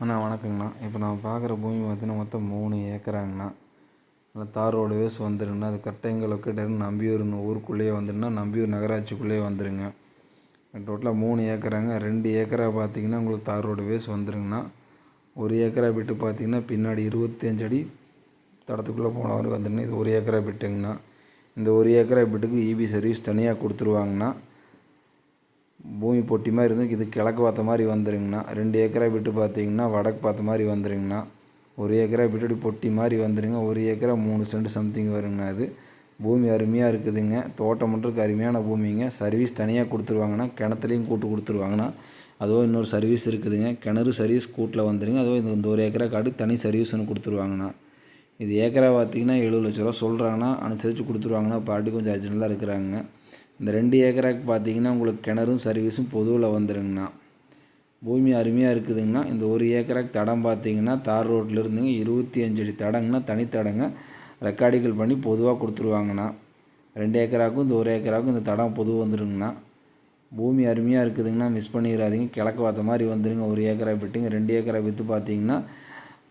அண்ணா வணக்கங்கண்ணா. இப்போ நான் பார்க்குற பூமி பார்த்தீங்கன்னா மொத்தம் மூணு ஏக்கராங்கண்ணா. நல்லா தார் ரோடு வேஸ் வந்துருங்கண்ணா. அது கரெக்டாக எங்கள் லொக்கேட்டர் நம்பியூர்னு ஊருக்குள்ளேயே வந்துருன்னா நம்பியூர் நகராட்சிக்குள்ளேயே வந்துருங்க. டோட்டலாக மூணு ஏக்கராங்க. ரெண்டு ஏக்கரா பார்த்தீங்கன்னா உங்களுக்கு தார் ரோடு வேஸ் வந்துருங்கண்ணா. ஒரு ஏக்கரா விட்டு பார்த்தீங்கன்னா பின்னாடி இருபத்தஞ்சு அடி தடத்துக்குள்ளே போன வரைக்கும் வந்துருங்க இது ஒரு ஏக்கரா விட்டுங்கண்ணா இந்த ஒரு ஏக்கரா விட்டுக்கு இபி சர்வீஸ் தனியாக கொடுத்துருவாங்கண்ணா. பூமி பொட்டி மாதிரி இருந்து இது கிழக்கு பார்த்த மாதிரி வந்துருங்கண்ணா. ரெண்டு ஏக்கரா விட்டு பார்த்தீங்கன்னா வடக்கு பார்த்த மாதிரி வந்துருங்கண்ணா. ஒரு ஏக்கரா விட்டுடி பொட்டி மாதிரி வந்துருங்க. ஒரு ஏக்கரா மூணு சென்ட் சம்திங் வருங்கண்ணா அது பூமி அருமையாக இருக்குதுங்க. தோட்டம் மட்டும் அருமையான பூமிங்க. சர்வீஸ் தனியாக கொடுத்துருவாங்கண்ணா. கிணத்துலையும் கூட்டு கொடுத்துருவாங்கண்ணா. அதுவும் இன்னொரு சர்வீஸ் இருக்குதுங்க. கிணறு சர்வீஸ் கூட்டில் வந்துருங்க. அதுவும் இந்த ஒரு ஏக்கரா காடு தனி சர்வீஸ் ஒன்று கொடுத்துருவாங்கண்ணா. இது ஏக்கரா பார்த்திங்கன்னா எழுபது லட்ச ரூபா சொல்கிறாங்கன்னா அனுசரித்து கொடுத்துருவாங்கண்ணா. பாட்டி கொஞ்சம் அர்ஜென்ட்டாக இருக்கிறாங்க இந்த ரெண்டு ஏக்கராக்கு பார்த்தீங்கன்னா உங்களுக்கு கிணறும் சர்வீஸும் பொதுவில் வந்துடுங்கண்ணா பூமி அருமையாக இருக்குதுங்கண்ணா. இந்த ஒரு ஏக்கராக்கு தடம் பார்த்தீங்கன்னா தார் ரோட்டில் இருந்துங்க. இருபத்தி அஞ்சு அடி தடங்கண்ணா. தனித்தடங்க ரெக்கார்டிகள் பண்ணி பொதுவாக கொடுத்துருவாங்கண்ணா. ரெண்டு ஏக்கராக்கும் இந்த ஒரு ஏக்கராக்கும் இந்த தடம் பொதுவாக வந்துடுங்கண்ணா பூமி அருமையாக இருக்குதுங்கண்ணா. மிஸ் பண்ணிடாதீங்க. கிழக்கு பார்த்த மாதிரி வந்துடுங்க ஒரு ஏக்கரா விட்டுங்க. ரெண்டு ஏக்கரா விற்று பார்த்தீங்கன்னா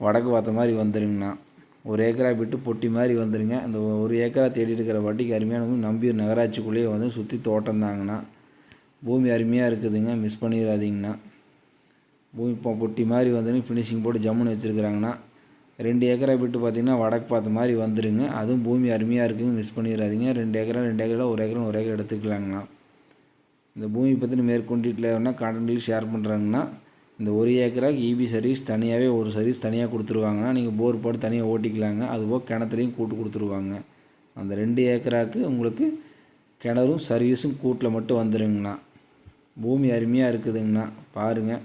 வடக்கு பார்த்த மாதிரி வந்துடுங்கண்ணா ஒரு ஏக்கரா விட்டு பொட்டி மாதிரி வந்துடுங்க அந்த ஒரு ஏக்கரா தேடிட்டு இருக்கிற வட்டிக்கு அருமையான நம்பியூர் நகராட்சிக்குள்ளேயே வந்து சுற்றி தோட்டம் தாங்கண்ணா. பூமி அருமையாக இருக்குதுங்க. மிஸ் பண்ணிடாதீங்கண்ணா. பூமி இப்போ பொட்டி மாதிரி வந்து ஃபினிஷிங் போட்டு ஜம்முன்னு வச்சுருக்குறாங்கண்ணா. ரெண்டு ஏக்கரா விட்டு பார்த்திங்கன்னா வடக்கு பார்த்த மாதிரி வந்துடுங்க அதுவும் பூமி அருமையாக இருக்குங்க. மிஸ் பண்ணிடாதீங்க. ரெண்டு ஏக்கரா ரெண்டு ஏக்கரா ஒரு ஏக்கரா ஒரு ஏக்கர் எடுத்துக்கலாங்கண்ணா. இந்த பூமி பற்றின மேற்கொண்டிட்டில் வேணால் கான்டென்ட்லையும் ஷேர் பண்ணுறாங்கண்ணா இந்த ஒரு ஏக்கராக்கு இபி சர்வீஸ் தனியாகவே ஒரு சர்வீஸ் தனியாக கொடுத்துருவாங்கன்னா நீங்கள் போர் போட்டு தனியாக ஓட்டிக்கலாங்க. அதுபோக கிணத்துலையும் கூட்டு கொடுத்துருவாங்க. அந்த ரெண்டு ஏக்கராக்கு உங்களுக்கு கிணறும் சர்வீஸும் கூட்டில் மட்டும் வந்துடுங்கண்ணா பூமி அருமையாக இருக்குதுங்கண்ணா. பாருங்கள்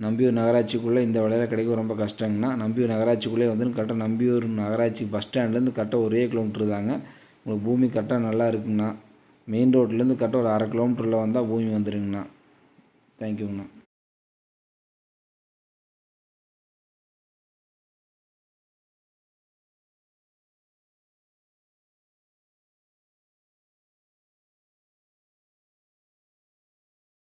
நம்பியூர் நகராட்சிக்குள்ளே இந்த விலையில் கிடைக்கும் ரொம்ப கஷ்டங்கண்ணா. நம்பியூர் நகராட்சிக்குள்ளே வந்து கரெக்டாக நம்பியூர் நகராட்சி பஸ் ஸ்டாண்ட்லேருந்து கரெக்டாக ஒரே கிலோமீட்டர் தாங்க. உங்களுக்கு பூமி கரெக்டாக நல்லா இருக்குங்கண்ணா. மெயின் ரோட்லேருந்து கரெக்டாக ஒரு அரை கிலோமீட்டரில் வந்தால் பூமி வந்துடுங்கண்ணா தேங்க்யூங்கண்ணா